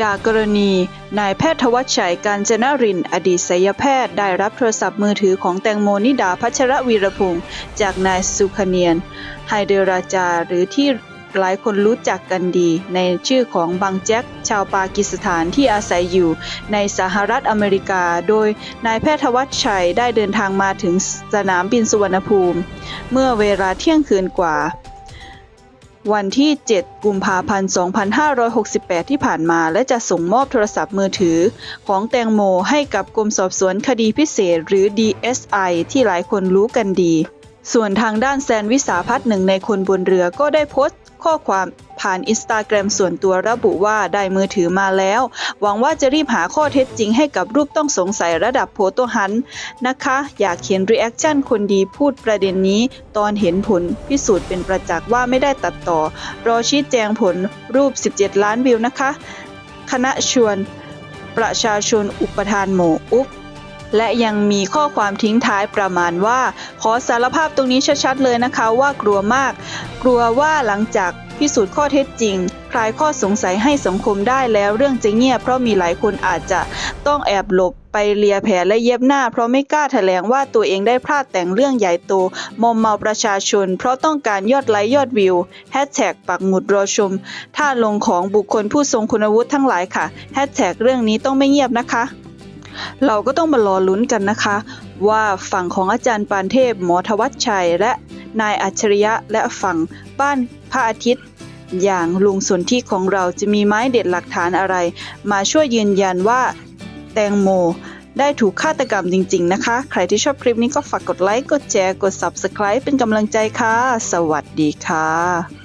จากกรณีนายแพทย์ทวัชชัยการจนรินต์อดีตศัลยแพทย์ได้รับโทรศัพท์มือถือของแตงโมนิดาพัชรวีรพงศ์จากนายสุขเนียนไฮเดราจาหรือที่หลายคนรู้จักกันดี ในชื่อของบังแจ็คชาวปากีสถานที่อาศัยอยู่ในสหรัฐอเมริกา โดยนายแพทย์ทวัชชัยได้เดินทางมาถึงสนามบินสุวรรณภูมิ เมื่อเวลาเที่ยงคืนกว่า วันที่ 7 กุมภาพันธ์ 2568 ที่ผ่านมาและจะส่งมอบโทรศัพท์มือถือ ของแตงโมให้กับกรมสอบสวนคดีพิเศษหรือ DSI ที่หลายคนรู้กันดี ส่วนทางด้านแซนวิสาพัฒน์หนึ่งในคนบนเรือก็ได้โพสต์ข้อความ ผ่านอินสตาแกรมส่วนตัวระบุว่าได้มือถือมาแล้ว หวังว่าจะรีบหาข้อเท็จจริงให้กับรูปต้องสงสัยระดับโพโตฮันนะคะ อยากเขียนรีแอคชั่นคนดีพูดประเด็นนี้ ตอนเห็นผลพิสูจน์เป็นประจักษ์ว่าไม่ได้ตัดต่อ รอชี้แจงผลรูป 17 ล้านวิวนะคะ คณะชวน ประชาชนอุปทานหมูอุ๊บและยังมีข้อความทิ้งท้ายประมาณว่า ขอสารภาพตรงนี้ชัดๆเลยนะคะว่ากลัวมาก กลัวว่าหลังจาก พิสูจน์ข้อเท็จจริง คลายข้อสงสัยให้สังคมได้แล้วเรื่องจะเงียบเพราะมีหลายคนอาจจะต้องแอบหลบไปเลียแผลและเย็บหน้า เพราะไม่กล้าแถลงว่าตัวเองได้พลาดแต่งเรื่องใหญ่โต มอมเมาประชาชน เพราะต้องการยอดไลค์ยอดวิวแฮชแท็กปักหมุดรอชม ท่าลงของบุคคลผู้ทรงคุณวุฒิทั้งหลายค่ะแฮชแท็กเรื่องนี้ต้องไม่เงียบนะคะเราก็ต้องมารอลุ้นกันนะคะ ว่าฝั่งของอาจารย์ปานเทพ หมอทวัชชัย และ นายอัจฉริยะและฝั่งบ้านพระอาทิตย์ อย่างลุงสนที่ของเราจะมีไม้เด็ดหลักฐานอะไร มาช่วยยืนยันว่าแตงโมได้ถูกฆาตกรรมจริง ๆ นะคะ ใครที่ชอบคลิปนี้ก็ฝากกดไลค์ กดแชร์ กด Subscribe เป็นกำลังใจค่ะ สวัสดีค่ะ